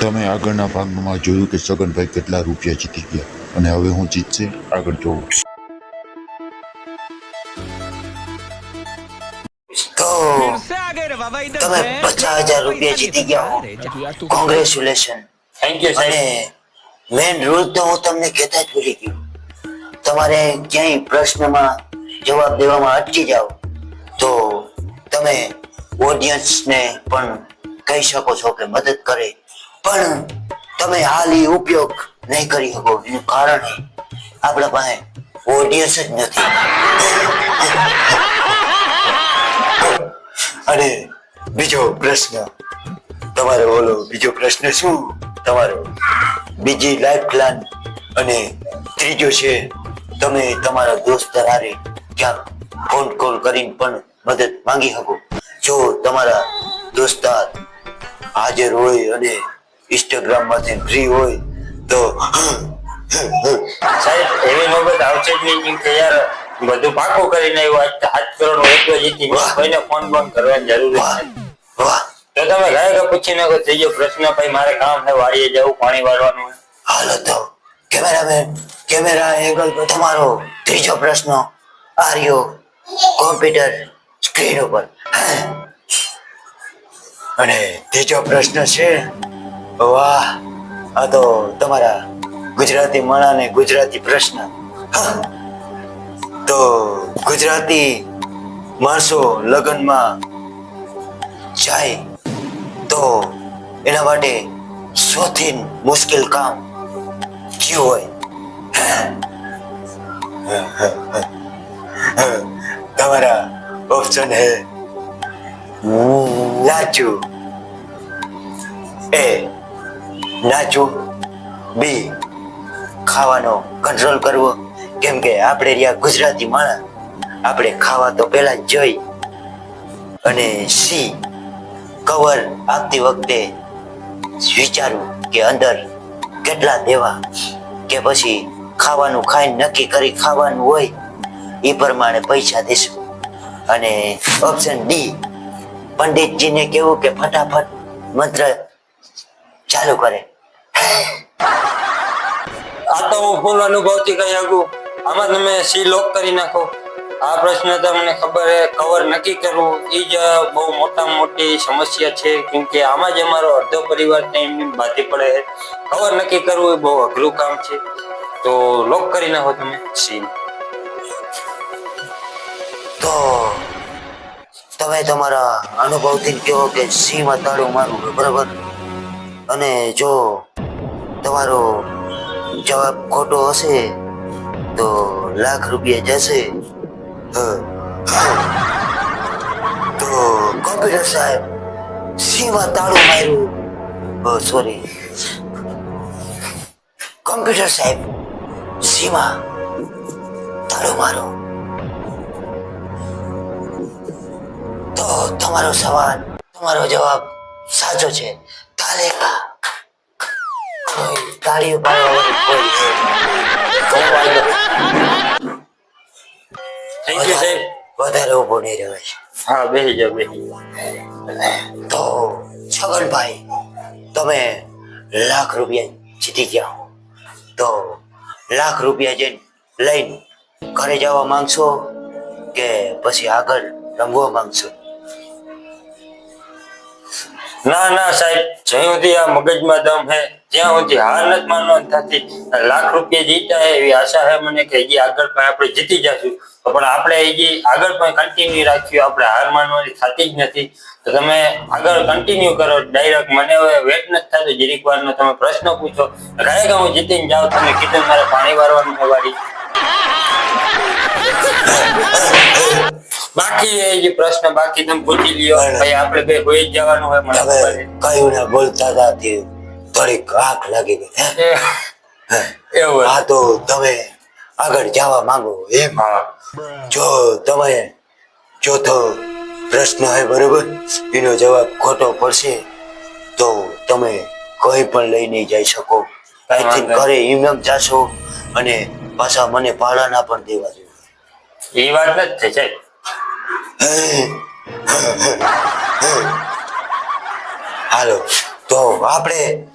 તમે આગળના ભાગમાં જોયું કે સગનભાઈ કેટલા રૂપિયા જીતી ગયા. અને હવે હું જીતશે આગળ જોઉં તમે પચાસ હજાર રૂપિયા જીતી ગયા હો. કોંગ્રેચ્યુલેશન થેન્ક યુ અને મેન રૂલ તો હું તમને કહેતા જ ભૂલી ગયો. તમારે ક્યાંય પ્રશ્નમાં જવાબ દેવામાં અટકી જાઓ તો તમે ઓડિયન્સને પણ કહી શકો છો કે મદદ કરે. પણ તમે હાલ એ ઉપયોગ નહીં કરી શકો. એનું કારણ આપણા પાસે ઓડિયન્સ જ નથી. અને બીજો પ્રશ્ન. તમારો ઓલો બીજો પ્રશ્ન શું? તમારો. બીજી લાઈફ પ્લાન અને ત્રીજો છે, તમે તમારા દોસ્ત હારે ક્યાંક ફોન કોલ કરીને પણ મદદ માંગી શકો. જો તમારા દોસ્તાર હાજર હોય અને ઇન્સ્ટાગ્રામમાંથી ફ્રી હોય તો સાહેબ એવી નોબત આવશે જ નહીં કે યાર બધું પાકું કરીને આવ્યો. આજ તો હાથ કરોડ એકલો જીતી. કોઈને ફોન બોન કરવાની જરૂર તો તમે ગાયક પૂછી નાખો ત્રીજો પ્રશ્ન ભાઈ મારે કામ છે વાડીએ જવું પાણી વાળવાનું. હાલો તો કેમેરામેન કેમેરા એંગલ પર તમારો ત્રીજો પ્રશ્ન. આર્યો કોમ્પ્યુટર સ્ક્રીન ઉપર. અને ત્રીજો પ્રશ્ન છે વાહ, આ તો તમારા ગુજરાતી મણાને ગુજરાતી પ્રશ્ન. તો ગુજરાતી માણસો લગ્નમાં જાય તો એના માટે સૌથી મુશ્કેલ કામ કયું હોય? તમારા ઓપ્શન હે નાચું એ નાચું બી, ખાવાનો કંટ્રોલ કરવો. કેમ કે આપણે રહ્યા ગુજરાતી માણસ. આપણે ખાવા તો પહેલા જ જોઈ. અને સી કવર આપતી વખતે વિચારવું કે અંદર કેટલા દેવા કે પછી ખાવાનું ખાઈને નક્કી કરી ખાવાનું હોય એ પ્રમાણે પૈસા દેશું. અને ઓપ્શન ડી પંડિતજીને કેવું કે ફટાફટ મંત્ર ચાલુ કરે. આ તો હું ફૂલ અનુભવથી કહી શકું આમાં તમે સી લોક કરી નાખો. આ પ્રશ્ન તમને ખબર છે કવર નક્કી કરવું એ જ બહુ મોટામાં મોટી સમસ્યા છે, કેમ કે આમાં જ અમારો અડધો પરિવાર એમની બાધી પડે છે. કવર નક્કી કરવું એ બહુ અઘરું કામ છે. તો લોક કરી નાખો તમે સી. તો તમે તમારા અનુભવથી કહો કે સીમાં તાળું મારું બરાબર? અને જો તમારો જવાબ ખોટો હશે તો લાખ રૂપિયા જશે. તો કોમ્પ્યુટર સાહેબ સીમા તાળું માર્યું. સોરી કોમ્પ્યુટર સાહેબ સીમા તાળું મારો તો તમારો સવાલ, તમારો જવાબ સાચો છે. તાલેકા કોઈ થેન્ક યુ સાહેબ વધારે ઊભો નહીં રહેવાય હા બેસી જાઓ બેસી તો છગનભાઈ તમે લાખ રૂપિયા જીતી ગયા હો તો લાખ રૂપિયા જે લઈને ઘરે જવા માંગશો કે પછી આગળ રમવા માંગશો ના ના, સાહેબ, જ્યાં સુધી આ મગજમાં દમ હે, ત્યાં સુધી હાર નથી માનવા થતી. લાખ રૂપિયા જીતા એવી આશા હે મને કે હજી આગળ પણ આપણે જીતી જશું. પણ આપણે હજી આગળ પણ કન્ટિન્યુ રાખ્યું આપણે હાર માનવાની થતી જ નથી. તો તમે આગળ કન્ટિન્યુ કરો ડાયરેક્ટ મને હવે વેટ નથી થતું, જીરીક વારનો તમે પ્રશ્ન પૂછો. કે હું જીતીને જાઉં, તમે કીધું મારે પાણી વારવાનું છે બાકી એ જે પ્રશ્ન બાકી તમે પૂછી લ્યો. ભાઈ આપણે બે હોય જવાનું હોય મને કયું ને બોલતા હતા તે થોડીક આંખ લાગી ગઈ? છે. એવું હા તો તમે આગળ જવા માંગો એમ જો તમે ચોથો પ્રશ્ન હોય બરોબર એનો જવાબ ખોટો પડશે તો તમે કોઈ પણ લઈ નહીં જઈ શકો. અહીંથી ઘરે એમ જાશો અને પાછા મને પાળાના પણ દેવા જોઈએ. એ વાત નથી સાહેબ. હાલો, તો આપણે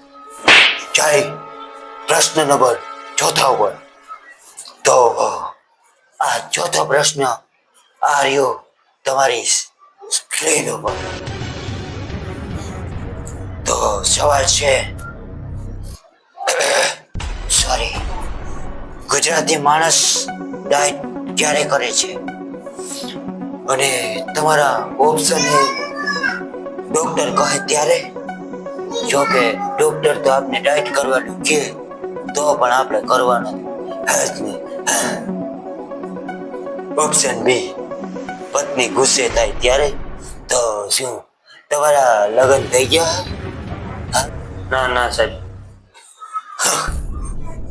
જાય પ્રશ્ન નંબર ચોથા ઉપર. તો, આ ચોથો પ્રશ્ન આ રહ્યો તમારી સ્ક્રીન ઉપર. તો સવાલ છે સોરી ગુજરાતી માણસ ડાયટ ક્યારે કરે છે? અને તમારા ઓપ્શન એ ડોક્ટર કહે ત્યારે જો કે ડોક્ટર તો આપને ડાયટ કરવાનું કે તો પણ આપણે કરવાનું હે ઓપ્શન બી પત્ની ગુસ્સે થાય ત્યારે તો શું? તમારા લગ્ન થઈ ગયા? હા? ના ના સાહેબ.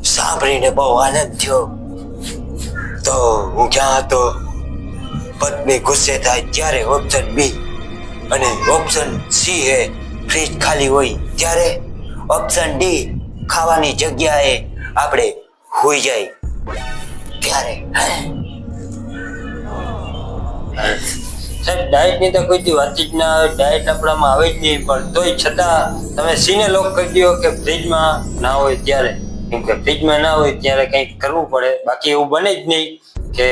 સાંભળીને બહુ આનંદ થયો. તો હું ક્યાં હતો? પત્ની ગુસ્સે થાય ત્યારે ઓપ્શન બી અને ઓપ્શન સી એ ફ્રીજ ખાલી હોય ત્યારે ઓપ્શન ડી ખાવાની જગ્યાએ આપણે હોઈ જાય ત્યારે. સાહેબ ડાયટની તો કોઈ દી વાતચીત ના આવે ડાયટ આપણામાં આવે જ નહીં, પણ તોય છતાં તમે સીને લોક કરી દો કે ફ્રીજમાં ના હોય ત્યારે. કેમ કે ફ્રીજમાં ના હોય ત્યારે કંઈક કરવું પડે. બાકી એવું બને જ નહીં કે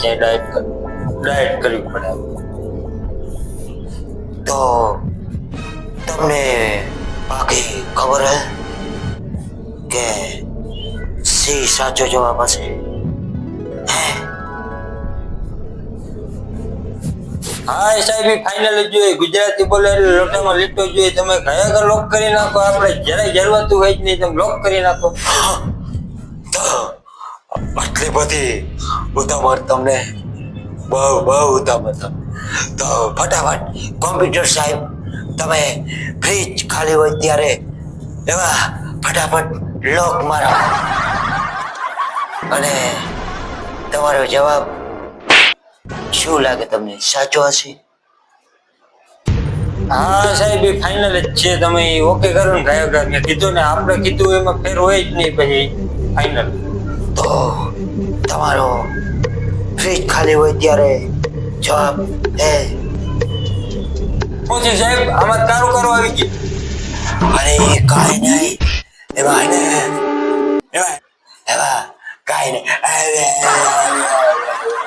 ક્યાંય ડાયટ કરવું. ડાયટ કરવી પડે તો તમને બાકી ખબર હે કે સી સાચો જવાબ હશે? હા? એ સાહેબ ફાઇનલ જોઈએ. ગુજરાતી બોલે એટલે લોટામાં લીટો જોઈએ. તમે કયા કયા લોક કરી નાખો. આપણે જરાય જરૂરતું હોય જ નહીં. તમે લોક કરી નાખો. આટલી બધી ઉતાવળ તમને બહુ બહુ ઉત્તમ ઉત્તમ તો ફટાફટ કોમ્પ્યુટર સાહેબ, તમે ફ્રીજ ખાલી હોય ત્યારે એવા ફટાફટ લોક મારો. અને તમારો જવાબ શું લાગે તમને? સાચો હશે? હા સાહેબ, એ ફાઇનલ જ છે. તમે ઓકે કરો ને ડ્રાઈવર મેં કીધું ને, આપણે કીધું એમાં ફેર હોય જ નહીં પછી ફાઇનલ તો તમારો ફ્રીજ ખાલી હોય ત્યારે જવાબ એ. પછી સાહેબ? આમાં તારું કરો આવી ગયું અરે કાંઈ નહીં. એવા ને એવા કાંઈ નહીં.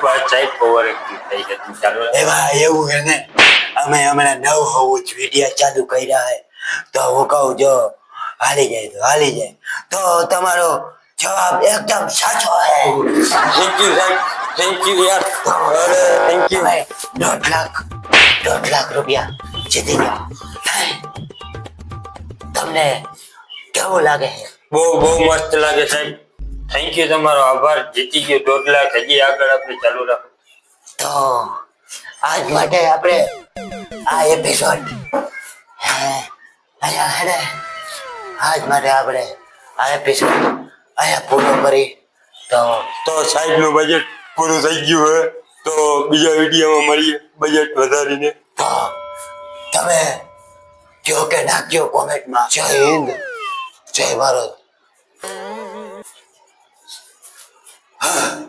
બસ સાહેબ ઓવર થઈ જતું ચાલો. એમાં એવું છે ને? અમે હમણાં નવ હોવું જ વીડિયો ચાલુ કર્યા હે તો હું કહું જો હાલી જાય તો હાલી જાય. તો તમારો જવાબ એકદમ સાચો હે થેન્ક યુ સાહેબ થેન્ક યુ યાર અરે થેન્ક યુ તમે દોઢ લાખ દોઢ લાખ રૂપિયા જીતી ગયા હે? તમને કેવું લાગે છે બહુ બહુ મસ્ત લાગે સાહેબ થેન્ક યુ તમારો આભાર જીતી ગયો દોઢ લાખ હજી આગળ આપણે ચાલુ રાખો તો આજ માટે આપણે આ એપિસોડ અહીંયા હે ને આજ માટે આપણે આ એપિસોડ અહીંયા પૂરો કરી તો તો સાહેબનું બજેટ પૂરું થઈ ગયું હોય તો બીજા વિડીયોમાં મળીએ બજેટ વધારીને. તો તમે કયો કે ના કયો કોમેન્ટમાં? જય હિન્દ. જય ભારત. હા.